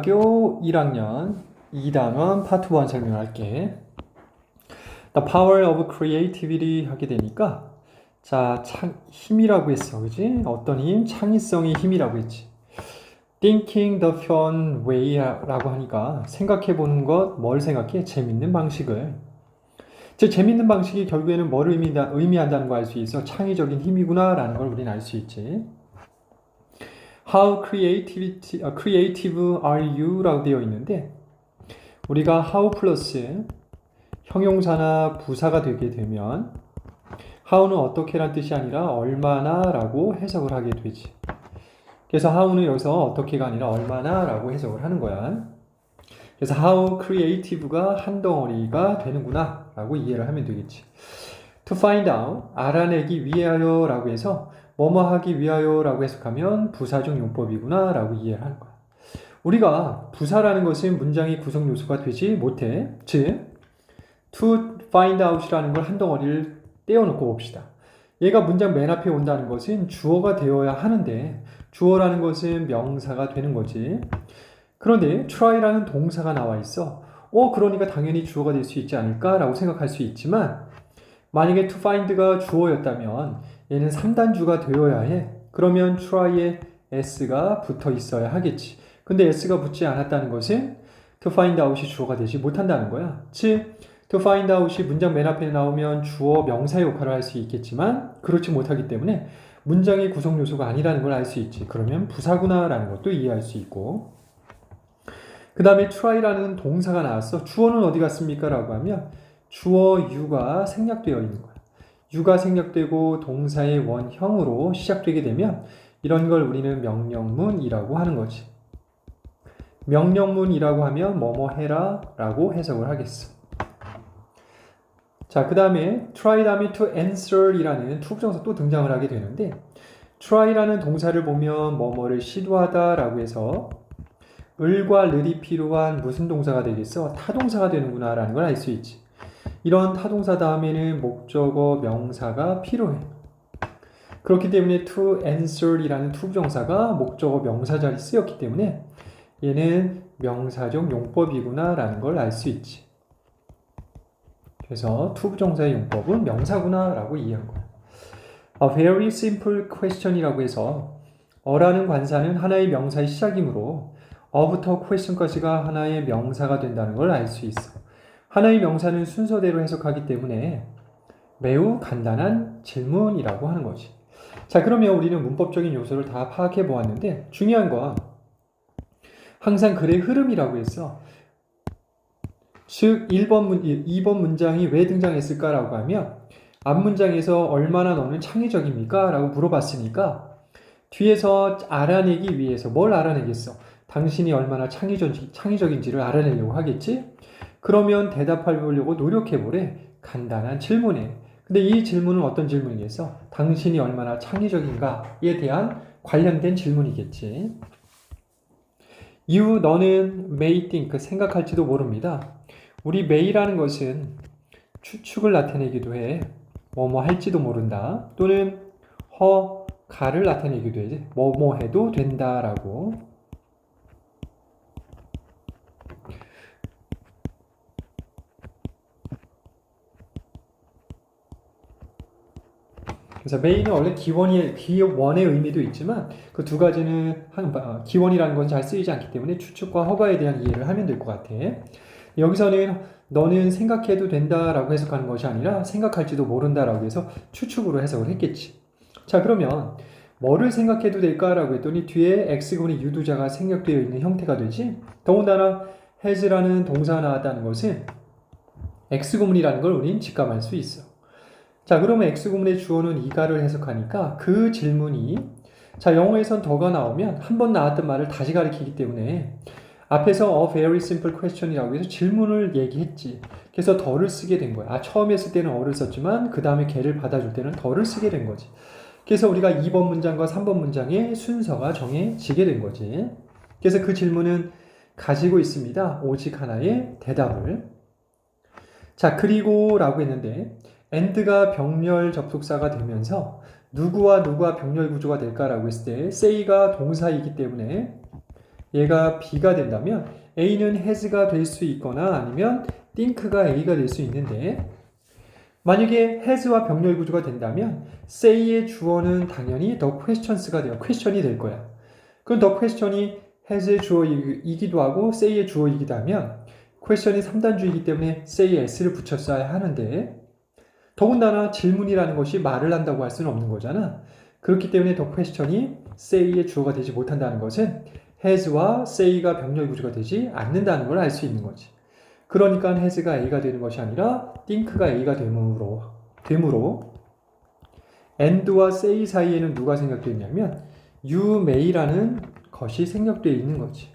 학교 1학년 2단원 파트 1 설명할게. The power of creativity 하게 되니까 자, 창, 힘이라고 했어. 그지? 어떤 힘? 창의성의 힘이라고 했지. Thinking the fun way라고 하니까 생각해 보는 것, 뭘 생각해? 재밌는 방식을. 즉, 재밌는 방식이 결국에는 뭘 의미한다, 의미한다는 걸 알 수 있어. 창의적인 힘이구나라는 걸 우리는 알 수 있지. How creativity, 아, creative are you? 라고 되어 있는데, 우리가 how 플러스 형용사나 부사가 되게 되면, how는 어떻게란 뜻이 아니라 얼마나 라고 해석을 하게 되지. 그래서 how는 여기서 어떻게가 아니라 얼마나 라고 해석을 하는 거야. 그래서 how creative가 한 덩어리가 되는구나 라고 이해를 하면 되겠지. to find out, 알아내기 위하여 라고 해서 뭐뭐 하기 위하여 라고 해석하면 부사적 용법이구나 라고 이해를 하는 거야. 우리가 부사라는 것은 문장의 구성 요소가 되지 못해. 즉, to find out이라는 걸 한 덩어리를 떼어놓고 봅시다. 얘가 문장 맨 앞에 온다는 것은 주어가 되어야 하는데 주어라는 것은 명사가 되는 거지. 그런데 try라는 동사가 나와 있어. 어, 그러니까 당연히 주어가 될 수 있지 않을까라고 생각할 수 있지만 만약에 to find가 주어였다면 얘는 3단주가 되어야 해. 그러면 try에 s가 붙어 있어야 하겠지. 근데 s가 붙지 않았다는 것은 to find out이 주어가 되지 못한다는 거야. 즉, to find out이 문장 맨 앞에 나오면 주어 명사 역할을 할 수 있겠지만 그렇지 못하기 때문에 문장의 구성 요소가 아니라는 걸 알 수 있지. 그러면 부사구나라는 것도 이해할 수 있고. 그 다음에 try라는 동사가 나왔어. 주어는 어디 갔습니까? 라고 하면 주어 유가 생략되어 있는 거야. 유가 생략되고 동사의 원형으로 시작되게 되면 이런 걸 우리는 명령문이라고 하는 거지. 명령문이라고 하면 뭐뭐 해라 라고 해석을 하겠어. 자, 그 다음에 try 다음에 to answer 이라는 투부정사 또 등장을 하게 되는데 try라는 동사를 보면 뭐뭐를 시도하다 라고 해서 을과 르이 필요한 무슨 동사가 되겠어? 타동사가 되는구나 라는 걸 알 수 있지. 이런 타동사 다음에는 목적어 명사가 필요해. 그렇기 때문에 to answer 이라는 투부정사가 목적어 명사 자리 쓰였기 때문에 얘는 명사적 용법이구나 라는 걸 알 수 있지. 그래서 투부정사의 용법은 명사구나 라고 이해한 거야. A very simple question이라고 해서 어라는 관사는 하나의 명사의 시작이므로 어부터 question까지가 하나의 명사가 된다는 걸 알 수 있어. 하나의 명사는 순서대로 해석하기 때문에 매우 간단한 질문이라고 하는 거지. 자, 그러면 우리는 문법적인 요소를 다 파악해 보았는데 중요한 건 항상 글의 흐름이라고 했어. 즉 1번 문 2번 문장이 왜 등장했을까라고 하면 앞 문장에서 얼마나 너는 창의적입니까? 라고 물어봤으니까 뒤에서 알아내기 위해서 뭘 알아내겠어? 당신이 얼마나 창의적, 창의적인지를 알아내려고 하겠지? 그러면 대답하려고 노력해 보래. 간단한 질문에. 근데 이 질문은 어떤 질문이겠어? 당신이 얼마나 창의적인가에 대한 관련된 질문이겠지. You, 너는 may think, 생각할지도 모릅니다. 우리 may라는 것은 추측을 나타내기도 해. 뭐뭐 할지도 모른다. 또는 허, 가를 나타내기도 해. 뭐뭐 해도 된다라고. 그래서 메인은 원래 기원이 기원의 의미도 있지만 그 두 가지는 한, 어, 기원이라는 건 잘 쓰이지 않기 때문에 추측과 허가에 대한 이해를 하면 될 것 같아. 여기서는 너는 생각해도 된다라고 해석하는 것이 아니라 생각할지도 모른다라고 해서 추측으로 해석을 했겠지. 자 그러면 뭐를 생각해도 될까라고 했더니 뒤에 x군의 유두자가 생략되어 있는 형태가 되지. 더군다나 has라는 동사가 나왔다는 것은 x구문이라는 걸 우린 직감할 수 있어. 자, 그러면 X구문의 주어는 이가를 해석하니까 그 질문이 자, 영어에선 더가 나오면 한 번 나왔던 말을 다시 가리키기 때문에 앞에서 a very simple question이라고 해서 질문을 얘기했지. 그래서 더를 쓰게 된 거야. 아, 처음에 쓸 때는 어를 썼지만 그 다음에 개를 받아줄 때는 더를 쓰게 된 거지. 그래서 우리가 2번 문장과 3번 문장의 순서가 정해지게 된 거지. 그래서 그 질문은 가지고 있습니다. 오직 하나의 대답을. 자, 그리고 라고 했는데 and가 병렬 접속사가 되면서 누구와 누구와 병렬 구조가 될까라고 했을 때 say가 동사이기 때문에 얘가 B가 된다면 A는 has가 될 수 있거나 아니면 think가 A가 될 수 있는데 만약에 has와 병렬 구조가 된다면 say의 주어는 당연히 the questions가 돼요. question이 될 거야. 그럼 the question이 has의 주어이기도 하고 say의 주어이기도 하면 question이 3단주이기 때문에 say에 s를 붙였어야 하는데 더군다나 질문이라는 것이 말을 한다고 할 수는 없는 거잖아. 그렇기 때문에 the question이 say의 주어가 되지 못한다는 것은 has와 say가 병렬 구조가 되지 않는다는 걸 알 수 있는 거지. 그러니까 has가 a가 되는 것이 아니라 think가 a가 되므로 되므로 and와 say 사이에는 누가 생략되어 있냐면 you may라는 것이 생략되어 있는 거지.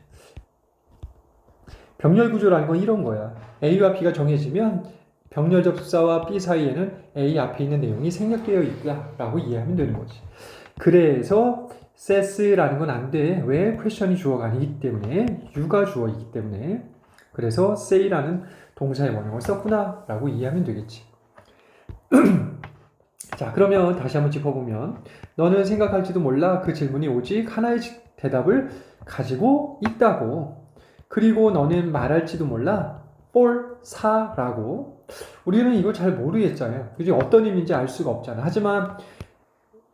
병렬 구조라는 건 이런 거야. a와 b가 정해지면 병렬 접속사와 b 사이에는 a 앞에 있는 내용이 생략되어 있다라고 이해하면 되는 거지. 그래서 says라는 건 안 돼. 왜? question이 주어가 아니기 때문에 you가 주어이기 때문에 그래서 say라는 동사의 원형을 썼구나 라고 이해하면 되겠지. 자 그러면 다시 한번 짚어보면 너는 생각할지도 몰라 그 질문이 오직 하나의 대답을 가지고 있다고 그리고 너는 말할지도 몰라 볼 사라고 우리는 이걸 잘 모르겠잖아요. 그지 어떤 의미인지 알 수가 없잖아. 하지만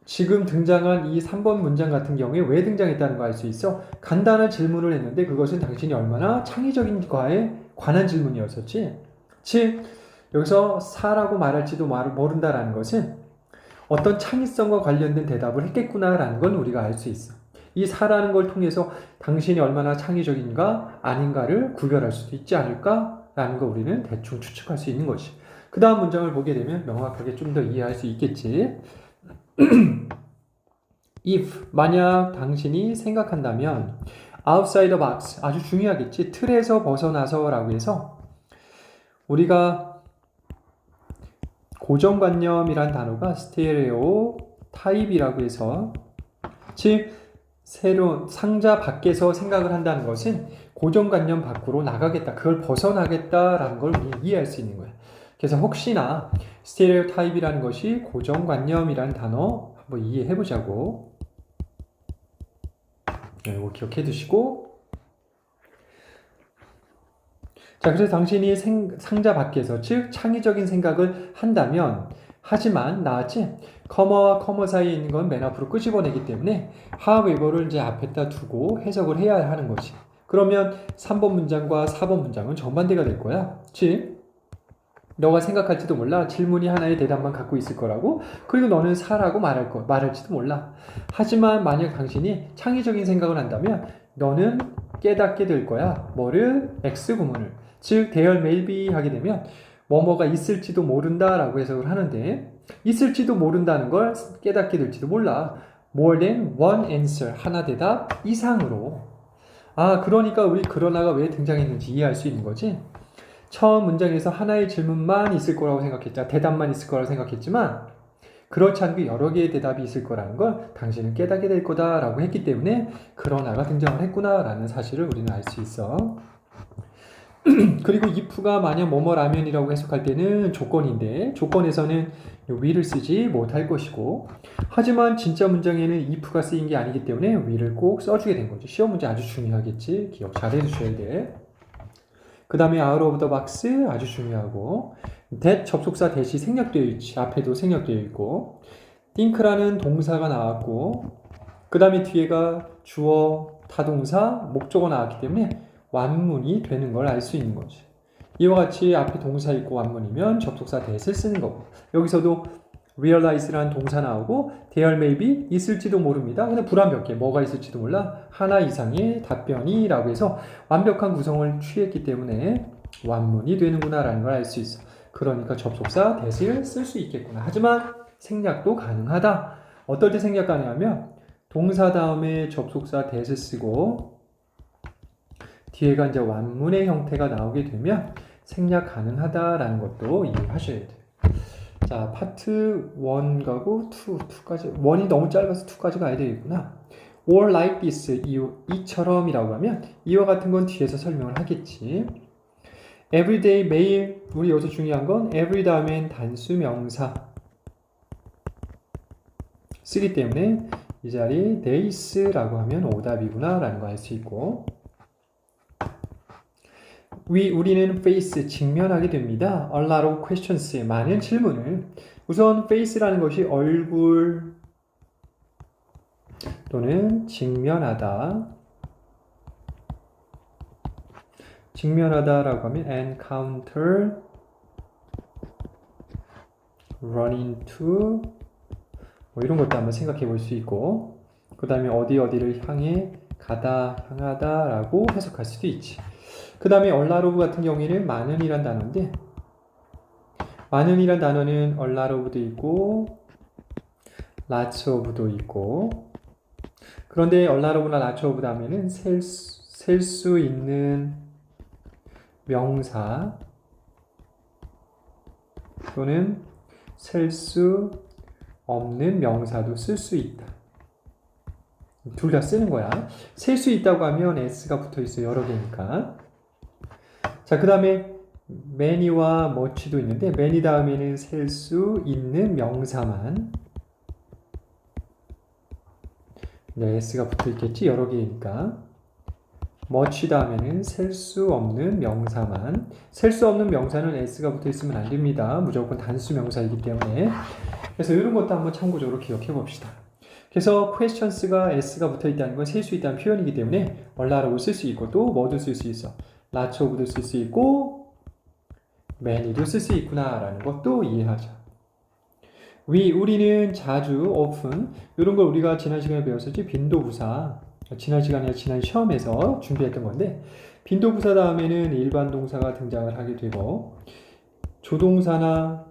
지금 등장한 이 3번 문장 같은 경우에 왜 등장했다는 거 알 수 있어? 간단한 질문을 했는데 그것은 당신이 얼마나 창의적인 과에 관한 질문이었었지. 즉 여기서 사라고 말할지도 모른다라는 것은 어떤 창의성과 관련된 대답을 했겠구나라는 건 우리가 알 수 있어. 이 사라는 걸 통해서 당신이 얼마나 창의적인가 아닌가를 구별할 수도 있지 않을까 라는 거 우리는 대충 추측할 수 있는 것이. 그 다음 문장을 보게 되면 명확하게 좀 더 이해할 수 있겠지. if 만약 당신이 생각한다면 outside the box 아주 중요하겠지. 틀에서 벗어나서 라고 해서 우리가 고정관념이란 단어가 스테레오 타입이라고 해서 즉 새로운 상자 밖에서 생각을 한다는 것은 고정관념 밖으로 나가겠다. 그걸 벗어나겠다라는 걸 이해할 수 있는 거야. 그래서 혹시나 스테레오 타입이라는 것이 고정관념이라는 단어 한번 이해해 보자고. 네, 이거 기억해 두시고. 자, 그래서 당신이 생, 상자 밖에서, 즉, 창의적인 생각을 한다면, 하지만, 나왔지? 커머와 커머 사이에 있는 건 맨 앞으로 끄집어내기 때문에, however를 이제 앞에다 두고 해석을 해야 하는 것이. 그러면 3번 문장과 4번 문장은 정반대가 될 거야. 즉, 너가 생각할지도 몰라. 질문이 하나의 대답만 갖고 있을 거라고. 그리고 너는 사라고 말할 거, 말할지도 몰라. 하지만 만약 당신이 창의적인 생각을 한다면 너는 깨닫게 될 거야. 뭐를? X 구문을. 즉, 대열 maybe 하게 되면 뭐뭐가 있을지도 모른다라고 해석을 하는데 있을지도 모른다는 걸 깨닫게 될지도 몰라. more than one answer. 하나 대답 이상으로. 아, 그러니까 우리 그러나가 왜 등장했는지 이해할 수 있는 거지? 처음 문장에서 하나의 질문만 있을 거라고 생각했자 대답만 있을 거라고 생각했지만 그렇지 않고 여러 개의 대답이 있을 거라는 걸 당신은 깨닫게 될 거다라고 했기 때문에 그러나가 등장을 했구나라는 사실을 우리는 알 수 있어. 그리고 if가 만약 뭐뭐라면이라고 해석할 때는 조건인데 조건에서는 위를 쓰지 못할 것이고 하지만 진짜 문장에는 if가 쓰인 게 아니기 때문에 위를 꼭 써주게 된 거죠. 시험 문제 아주 중요하겠지. 기억 잘 해주셔야 돼. 그 다음에 out of the box 아주 중요하고 that 접속사 대시 생략되어 있지 앞에도 생략되어 있고 think라는 동사가 나왔고 그 다음에 뒤에가 주어 타동사 목적어 나왔기 때문에 완문이 되는 걸 알 수 있는 거지 이와 같이 앞에 동사 있고 완문이면 접속사 that을 쓰는 거고 여기서도 realize라는 동사 나오고 there may be 있을지도 모릅니다. 근데 불안 몇 개, 뭐가 있을지도 몰라. 하나 이상의 답변이 라고 해서 완벽한 구성을 취했기 때문에 완문이 되는구나 라는 걸 알 수 있어. 그러니까 접속사 that을 쓸수 있겠구나. 하지만 생략도 가능하다. 어떨 때 생략 가능하면 동사 다음에 접속사 that을 쓰고 뒤에가 이제 완문의 형태가 나오게 되면 생략 가능하다라는 것도 이해하셔야 돼요. 자, 파트 1 가고 2, 2까지 1이 너무 짧아서 2까지 가야 되겠구나. or like this, 이, 이처럼이라고 하면 이와 같은 건 뒤에서 설명을 하겠지. everyday, 매일 우리 여기서 중요한 건 every 다음엔 단수 명사 쓰기 때문에 이 자리 days라고 하면 오답이구나 라는 거 알 수 있고 we 우리는 face 직면하게 됩니다. A lot of questions 많은 질문을. 우선 face라는 것이 얼굴 또는 직면하다. 직면하다라고 하면 encounter run into 뭐 이런 것도 한번 생각해 볼 수 있고 그 다음에 어디 어디를 향해 가다 향하다라고 해석할 수도 있지 그 다음에 얼라로브 같은 경우에는 많은이란 단어인데 많은이란 단어는 얼라로브도 있고 of도 있고 그런데 얼라로브나 of 다음에는 셀수 있는 명사 또는 셀 수 없는 명사도 쓸 수 있다. 둘 다 쓰는 거야. 셀 수 있다고 하면 s가 붙어 있어 여러 개니까. 자, 그 다음에 many와 much도 있는데 many 다음에는 셀 수 있는 명사만 네, s가 붙어 있겠지 여러 개니까. much 다음에는 셀 수 없는 명사만 셀 수 없는 명사는 s가 붙어 있으면 안 됩니다. 무조건 단수 명사이기 때문에 그래서 이런 것도 한번 참고적으로 기억해 봅시다. 그래서 questions가 s가 붙어 있다는 건 셀 수 있다는 표현이기 때문에 얼라라고 쓸 수 있고 또 뭐도 쓸수 있어. Lots of도 쓸 수 있고 many도 쓸 수 있구나라는 것도 이해하자. we 우리는 자주 often 이런 걸 우리가 지난 시간에 배웠었지 빈도부사 지난 시간에 지난 시험에서 준비했던 건데 빈도부사 다음에는 일반 동사가 등장을 하게 되고 조동사나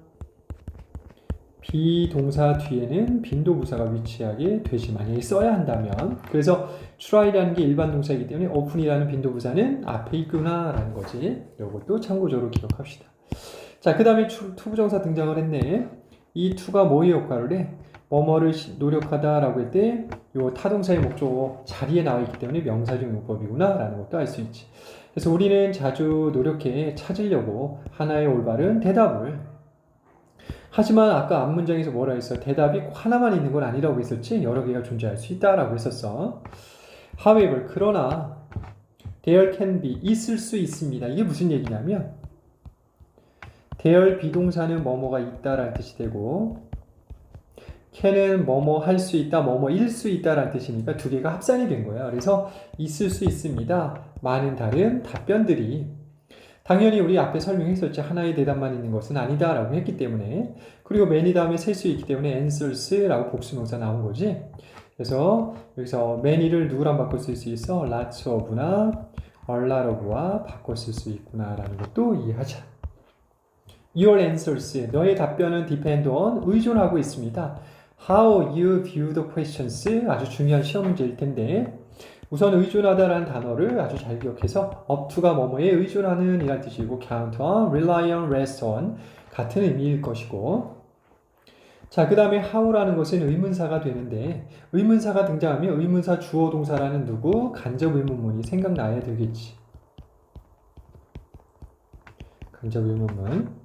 비동사 뒤에는 빈도부사가 위치하게 되지 만약에 써야 한다면 그래서 try라는 게 일반 동사이기 때문에 open이라는 빈도부사는 앞에 있구나 라는 거지 이것도 참고적으로 기억합시다 자 그 다음에 투부정사 등장을 했네 이 투가 뭐의 역할을 해? 뭐뭐를 노력하다 라고 할 때 요 타동사의 목적어 자리에 나와 있기 때문에 명사적 용법이구나 라는 것도 알 수 있지. 그래서 우리는 자주 노력해 찾으려고 하나의 올바른 대답을 하지만 아까 앞 문장에서 뭐라 했어? 대답이 하나만 있는 건 아니라고 했었지? 여러 개가 존재할 수 있다라고 했었어. However, 그러나 there can be 있을 수 있습니다. 이게 무슨 얘기냐면 there 비동사는 뭐뭐가 있다라는 뜻이 되고 can은 뭐뭐 할 수 있다, 뭐뭐 일 수 있다라는 뜻이니까 두 개가 합산이 된 거야. 그래서 있을 수 있습니다. 많은 다른 답변들이 당연히 우리 앞에 설명했었지 하나의 대답만 있는 것은 아니다라고 했기 때문에 그리고 many 다음에 셀 수 있기 때문에 answers라고 복수명사 나온 거지. 그래서 여기서 many를 누구랑 바꿔 쓸 수 있어? lots of나 a lot of와 바꿔 쓸 수 있구나라는 것도 이해하자. Your answers, 너의 답변은 depend on, 의존하고 있습니다. How you view the questions, 아주 중요한 시험 문제일 텐데 우선 의존하다라는 단어를 아주 잘 기억해서 to가 뭐뭐에 의존하는 이란 뜻이고 count on, rely on, rest on 같은 의미일 것이고 자, 그 다음에 how라는 것은 의문사가 되는데 의문사가 등장하면 의문사 주어 동사라는 누구 간접 의문문이 생각나야 되겠지. 간접 의문문.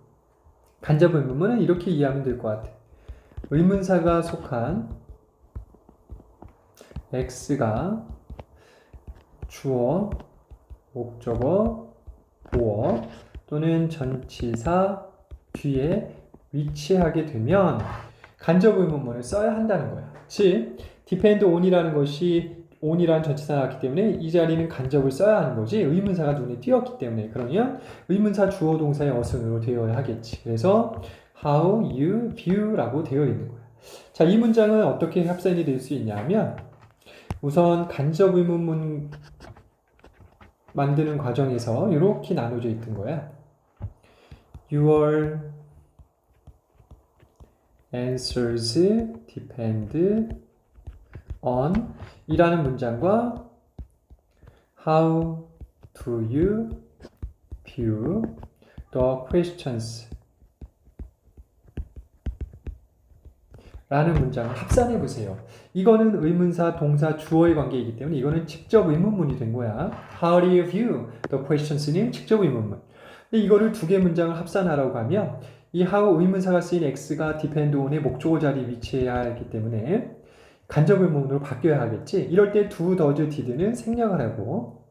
간접 의문문은 이렇게 이해하면 될 것 같아. 의문사가 속한 x가 주어, 목적어, 보어 또는 전치사 뒤에 위치하게 되면 간접 의문문을 써야 한다는 거야. 즉, depend on이라는 것이 on이라는 전치사가 나왔기 때문에 이 자리는 간접을 써야 하는 거지 의문사가 눈에 띄었기 때문에 그러면 의문사 주어 동사의 어순으로 되어야 하겠지. 그래서 how you view라고 되어 있는 거야. 자, 이 문장은 어떻게 합산이 될 수 있냐면 우선 간접 의문문 만드는 과정에서 이렇게 나눠져 있던 거야. Your answers depend on 이라는 문장과 How do you view the questions? 라는 문장을 합산해 보세요. 이거는 의문사, 동사, 주어의 관계이기 때문에 이거는 직접 의문문이 된 거야. How do you view the questions는 직접 의문문. 근데 이거를 두 개 문장을 합산하라고 하면 이 how 의문사가 쓰인 x가 depend on의 목적어 자리에 위치해야 하기 때문에 간접 의문문으로 바뀌어야 하겠지. 이럴 때 do, does, did는 생략을 하고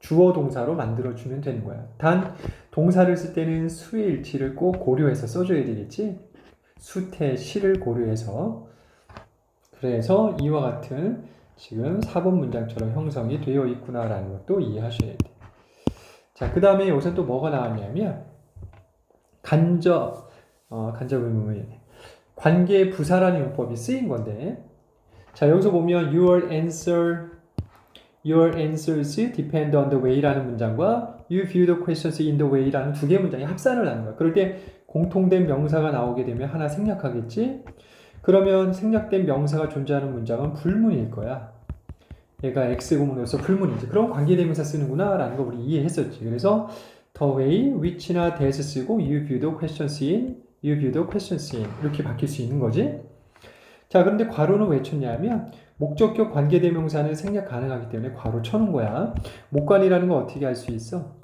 주어 동사로 만들어주면 되는 거야. 단 동사를 쓸 때는 수의 일치를 꼭 고려해서 써줘야 되겠지. 수태 시를 고려해서 그래서 이와 같은 지금 4번 문장처럼 형성이 되어 있구나라는 것도 이해하셔야 돼. 자, 그 다음에 여기서 또 뭐가 나왔냐면 간접, 어, 간접 의문이 관계 부사라는 용법이 쓰인 건데 자, 여기서 보면 your answer your answers depend on the way라는 문장과 you view the questions in the way라는 두 개의 문장이 합산을 하는 거야. 그럴 때 공통된 명사가 나오게 되면 하나 생략하겠지? 그러면 생략된 명사가 존재하는 문장은 불문일 거야. 얘가 X구문으로서 불문이지. 그럼 관계대명사 쓰는구나 라는 거 우리 이해했었지. 그래서 the way, which나 that 쓰고 you view the questions in, you view the questions in 이렇게 바뀔 수 있는 거지. 자, 그런데 괄호는 왜 쳤냐면 목적격 관계대명사는 생략 가능하기 때문에 괄호 쳐놓은 거야. 목관이라는 거 어떻게 알 수 있어?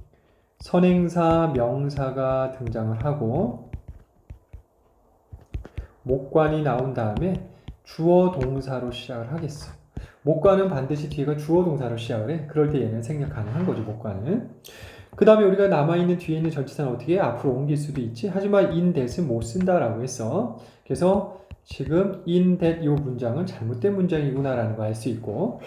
선행사, 명사가 등장을 하고 목관이 나온 다음에 주어 동사로 시작을 하겠어. 목관은 반드시 뒤가 주어 동사로 시작을 해. 그럴 때 얘는 생략 가능한 거죠, 목관은. 그 다음에 우리가 남아있는 뒤에 있는 전치사는 어떻게 해? 앞으로 옮길 수도 있지. 하지만 in that은 못 쓴다라고 했어. 그래서 지금 in that 요 문장은 잘못된 문장이구나라는 거 알 수 있고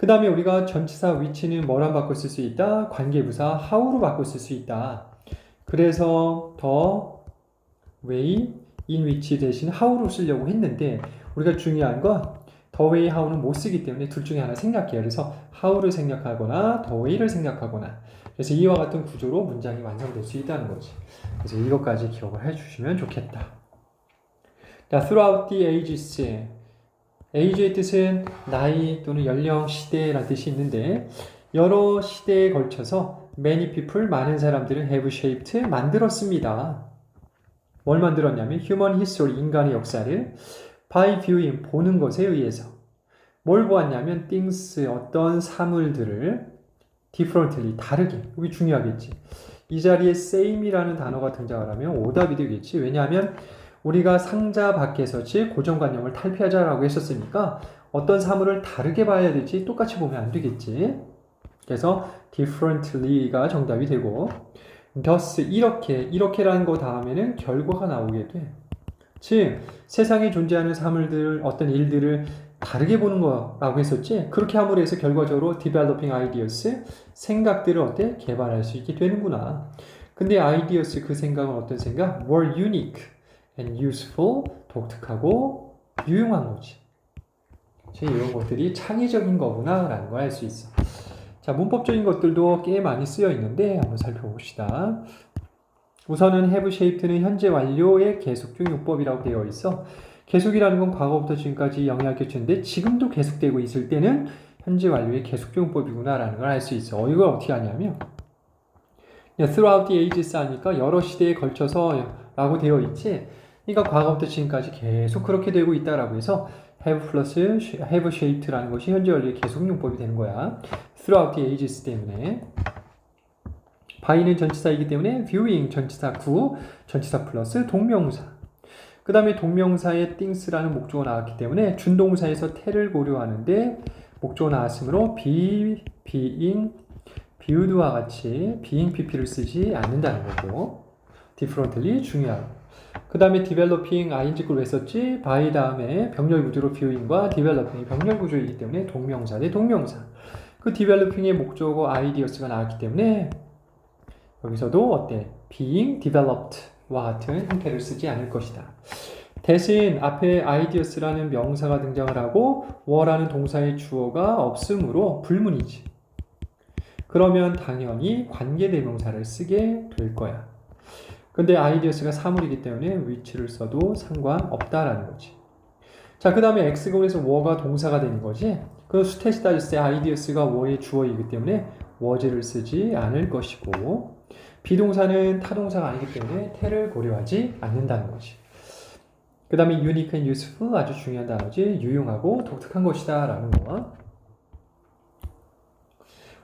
그 다음에 우리가 전치사 위치는 뭐랑 바꿔 쓸 수 있다? 관계부사 how로 바꿔 쓸 수 있다. 그래서 더 way in which 대신 how로 쓰려고 했는데 우리가 중요한 건 더 way how는 못 쓰기 때문에 둘 중에 하나 생략해요. 그래서 how를 생략하거나 더 way를 생략하거나 그래서 이와 같은 구조로 문장이 완성될 수 있다는 거지. 그래서 이것까지 기억을 해주시면 좋겠다. 자, throughout the ages. Age의 뜻은 나이 또는 연령, 시대라는 뜻이 있는데 여러 시대에 걸쳐서 many people, 많은 사람들은 have shaped, 만들었습니다. 뭘 만들었냐면 human history, 인간의 역사를 by viewing, 보는 것에 의해서 뭘 보았냐면 things, 어떤 사물들을 differently, 다르게. 여기 중요하겠지. 이 자리에 same이라는 단어가 등장을 하면 오답이 되겠지. 왜냐하면 우리가 상자 밖에서 즉 고정관념을 탈피하자라고 했었으니까 어떤 사물을 다르게 봐야 되지 똑같이 보면 안 되겠지. 그래서 differently가 정답이 되고 thus 이렇게 이렇게라는 거 다음에는 결과가 나오게 돼. 즉 세상에 존재하는 사물들 어떤 일들을 다르게 보는 거라고 했었지. 그렇게 함으로 해서 결과적으로 developing ideas 생각들을 어때 개발할 수 있게 되는구나. 근데 ideas 그 생각은 어떤 생각? more unique and useful 독특하고 유용한 거지. 이런 것들이 창의적인 거구나 라는 걸 알 수 있어. 자, 문법적인 것들도 꽤 많이 쓰여 있는데 한번 살펴봅시다. 우선은 have shaped는 현재 완료의 계속중 용법이라고 되어 있어. 계속이라는 건 과거부터 지금까지 영향을 끼치는데 지금도 계속되고 있을 때는 현재 완료의 계속중 용법이구나 라는 걸 알 수 있어. 어, 이걸 어떻게 하냐면 throughout the ages 하니까 여러 시대에 걸쳐서 라고 되어 있지. 그러니까 과거부터 지금까지 계속 그렇게 되고 있다라고 해서 have plus have shaped라는 것이 현재 완료의 계속 용법이 되는 거야. throughout the ages 때문에. by는 전치사이기 때문에 viewing 전치사 구 전치사 플러스 동명사. 그 다음에 동명사의 things라는 목적어 나왔기 때문에 준동사에서 태를 고려하는데 목적어 나왔으므로 be, being, viewed와 같이 being pp를 쓰지 않는다는 거고. differently 중요하고 그 다음에 developing ing를 왜 썼지? by 다음에 병렬 구조로 viewing과 developing이 병렬 구조이기 때문에 동명사 대 동명사 그 developing의 목적어 ideas가 나왔기 때문에 여기서도 어때? being developed와 같은 형태를 쓰지 않을 것이다. 대신 앞에 ideas라는 명사가 등장을 하고 were라는 동사의 주어가 없으므로 불문이지. 그러면 당연히 관계 대명사를 쓰게 될 거야. 근데 ideas가 사물이기 때문에 위치를 써도 상관없다라는 거지. 자, 그 다음에 X공에서 were가 동사가 되는 거지. 그 수태시 따졌을 때 ideas가 were의 주어이기 때문에 was를 쓰지 않을 것이고 비동사는 타동사가 아니기 때문에 태를 고려하지 않는다는 거지. 그 다음에 unique and useful 아주 중요한 단어지. 유용하고 독특한 것이다 라는 거.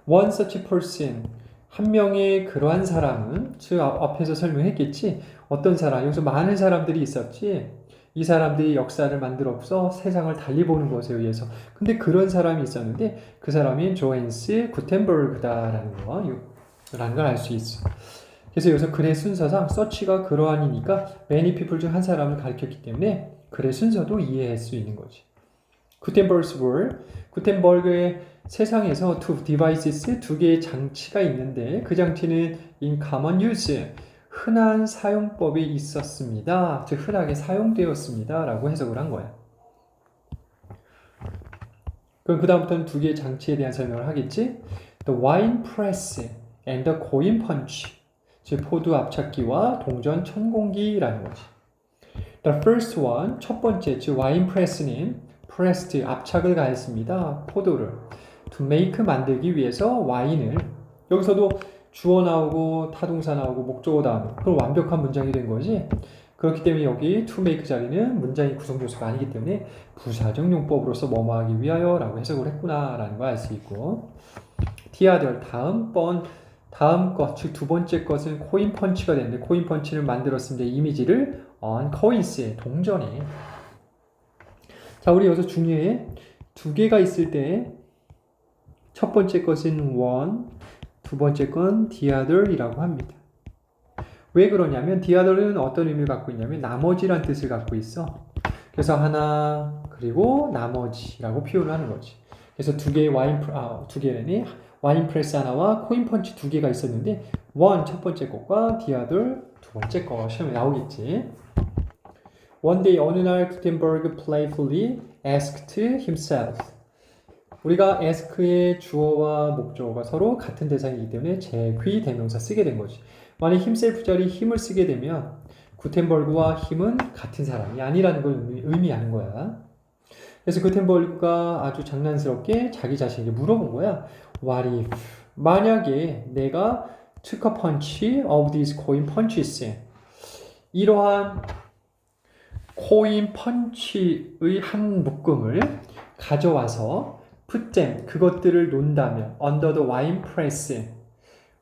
One such person 한 명의 그러한 사람은 즉 앞에서 설명했겠지. 어떤 사람 여기서 많은 사람들이 있었지. 이 사람들이 역사를 만들어서 세상을 달리 보는 것에 의해서. 근데 그런 사람이 있었는데 그 사람이 조헨스 구텐버그다라는 거, 라는 걸 알 수 있어. 그래서 여기서 글의 순서상 서치가 그러한이니까 many people 중 한 사람을 가리켰기 때문에 글의 순서도 이해할 수 있는 거지. Word, 구텐버그의 세상에서 two devices, 두 개의 장치가 있는데 그 장치는 in common 흔한 사용법이 있었습니다. 즉 흔하게 사용되었습니다. 라고 해석을 한 거야. 그럼 그 다음부터는 두 개의 장치에 대한 설명을 하겠지. The wine press and the coin punch. 즉 포도 압착기와 동전 천공기라는 거지. The first one, 첫 번째, 즉 와인 프레스는 pressed, 압착을 가했습니다. 포도를. To make 만들기 위해서 와인을 여기서도 주어 나오고 타동사 나오고 목적어 나오고 그럼 완벽한 문장이 된 거지. 그렇기 때문에 여기 to make 자리는 문장의 구성 요소가 아니기 때문에 부사적 용법으로서 뭐뭐하기 위하여라고 해석을 했구나라는 걸 알 수 있고 티아들 다음 번 다음 것, 즉 두 번째 것은 코인 펀치가 되는데 코인 펀치를 만들었습니다. 이미지를 on coins에 동전에 자 우리 여기서 중요해 두 개가 있을 때 첫 번째 것은 one, 두 번째 건 the other이라고 합니다. 왜 그러냐면 the other은 어떤 의미를 갖고 있냐면 나머지란 뜻을 갖고 있어. 그래서 하나 그리고 나머지라고 표현을 하는 거지. 그래서 두 개의 와인 아, 두 개는 와인 프레스 하나와 코인 펀치 두 개가 있었는데 one 첫 번째 것과 the other 두 번째 거 시험에 나오겠지. One day 어느 날 구텐버그 playfully asked himself 우리가 ask의 주어와 목적어가 서로 같은 대상이기 때문에 제귀 대명사 쓰게 된 거지. 만약 himself 자리 힘을 쓰게 되면 구텐버그와 힘은 같은 사람이 아니라는 걸 의미, 의미하는 거야. 그래서 구텐버그가 아주 장난스럽게 자기 자신에게 물어본 거야. What if 만약에 내가 took a punch of these coin punches 이러한 코인 펀치의 한 묶음을 가져와서 풋잼 그것들을 논다면 under the wine press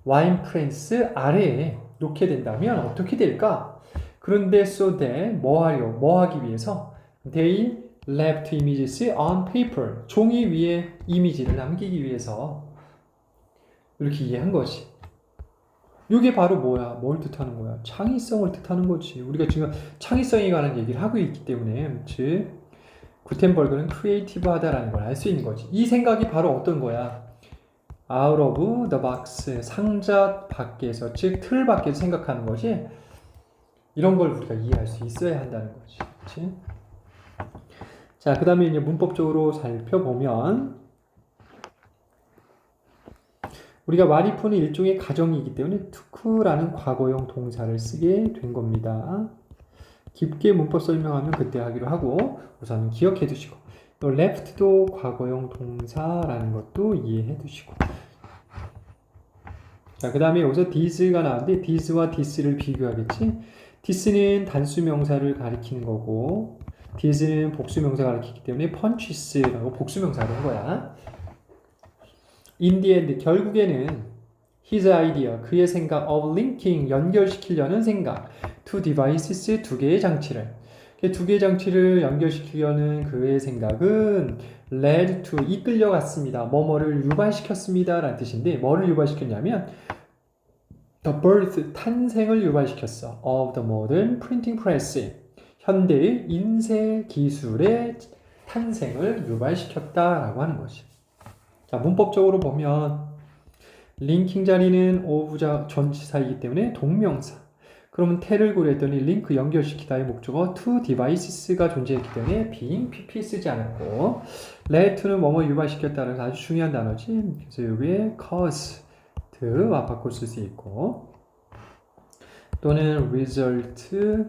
와인 프레스 아래에 놓게 된다면 어떻게 될까? 그런데 so that 뭐 하려 뭐 하기 위해서 they left images on paper 종이 위에 이미지를 남기기 위해서 이렇게 이해한 거지. 이게 바로 뭐야? 뭘 뜻하는 거야? 창의성을 뜻하는 거지. 우리가 지금 창의성에 관한 얘기를 하고 있기 때문에 즉 구텐버그는 크리에이티브하다라는 걸 알 수 있는 거지. 이 생각이 바로 어떤 거야? out of the box 상자 밖에서 즉 틀 밖에서 생각하는 것이 이런 걸 우리가 이해할 수 있어야 한다는 거지. 그렇지? 자, 그 다음에 이제 문법적으로 살펴보면 우리가 와리프는 일종의 가정이기 때문에 투크라는 과거형 동사를 쓰게 된 겁니다. 깊게 문법 설명하면 그때 하기로 하고 우선 기억해 두시고 또 left도 과거형 동사라는 것도 이해해 두시고. 자, 그 다음에 여기서 this가 나왔는데 this와 this를 비교하겠지? this는 단수 명사를 가리키는 거고 this는 복수 명사가 가리키기 때문에 punches라고 복수 명사를 한 거야 end 결국에는 his idea 그의 생각 of linking 연결시키려는 생각 two devices 두 개의 장치를 두 개의 장치를 연결시키려는 그의 생각은 led to 이끌려갔습니다. 뭐뭐를 유발시켰습니다. 라는 뜻인데 뭐를 유발시켰냐면 the birth 탄생을 유발시켰어. of the modern printing press 현대의 인쇄 기술의 탄생을 유발시켰다라고 하는 것이. 자 문법적으로 보면 링킹 자리는 오브자 전치사이기 때문에 동명사. 그러면 tel을 고려했더니 링크 연결시키다의 목적어 to devices가 존재했기 때문에 being pp 쓰지 않았고 let to는 뭐뭐 유발시켰다는 아주 중요한 단어지. 그래서 여기에 caused와 바꿀 수 있고 또는 result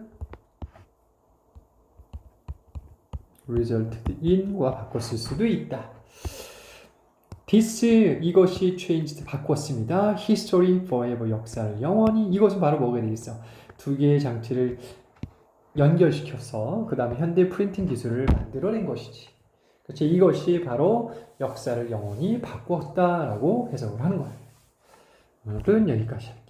resulted in과 바꿨을 수도 있다. This 이것이 changed 바꿨습니다. history forever 역사를 영원히 이것은 바로 뭐가 되겠어? 두 개의 장치를 연결시켜서 그 다음에 현대 프린팅 기술을 만들어낸 것이지. 그렇지 이것이 바로 역사를 영원히 바꿨다라고 해석을 하는 거예요. 오늘은 여기까지.